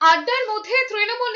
আড্ডার মধ্যে তৃণমূল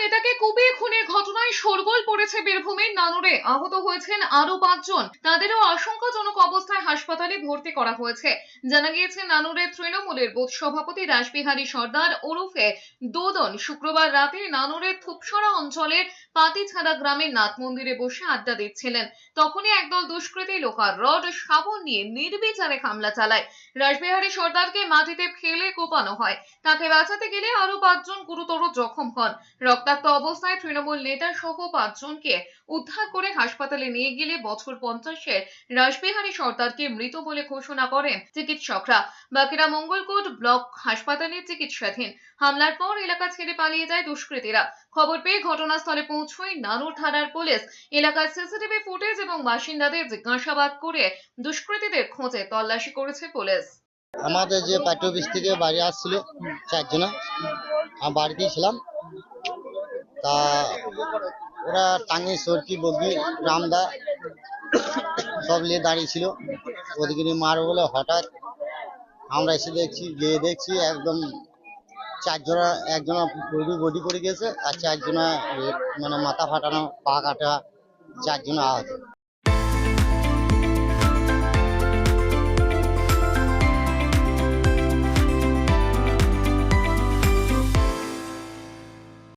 শোরগোল পড়েছে বীরভূমের নানুরে। আহত হয়েছেন আরও পাঁচজন। তাদেরও আশঙ্কাজনক অবস্থায় হাসপাতালে ভর্তি করা হয়েছে। জানা গিয়েছে নানুরের তৃণমূলের বুথ সভাপতি রাসবিহারী সর্দার ওরফে দোদন শুক্রবার রাতে নানুরের থুপসরা অঞ্চলের পাতিছাড়া গ্রামের নাথ মন্দিরে বসে আড্ডা দিচ্ছিলেন। তখনই একদল দুষ্কৃতী লোকার রড শাবল নিয়ে নির্বিচারে হামলা চালায়। রাসবিহারী সর্দারকে মাটিতে ফেলে কোপানো হয়। তাকে বাঁচাতে গেলে আরও পাঁচজন গুরুতর জখম হন। রক্তাক্ত অবস্থায় তৃণমূল নেতা সহ পাঁচজনকে উদ্ধার করে হাসপাতালে নিয়ে গেলে বছর পঞ্চাশের রাসবিহারী সর্দারকে মৃত বলে ঘোষণা করেন চিকিৎসকরা। বাকিরা মঙ্গলকোট ব্লক হাসপাতালে চিকিৎসাধীন। হামলার পর এলাকা ছেড়ে পালিয়ে যায় দুষ্কৃতীরা। খবর পেয়ে ঘটনাস্থলে পৌঁছয় নানুর থানার পুলিশ। এলাকার সিসিটিভি ফুটেজ এবং বাসিন্দাদের জিজ্ঞাসাবাদ করে দুষ্কৃতীদের খোঁজে তল্লাশি করেছে পুলিশ। আমাদের যে পার্টি অফিস থেকে বাড়ি আসছিল চারজনা। আমি বাড়িতেই ছিলাম। তা ওরা টাঙ্গি, সরকি, বগি, রামদা সব নিয়ে দাঁড়িয়ে ছিল। ওদিকে মারব বলে হঠাৎ আমরা এসে দেখছি, গিয়ে দেখছি একদম চারজনা, একজনা বডি বডি করে গেছে আর চারজনা মানে মাথা ফাটানো, পা কাটা চারজনা আহত।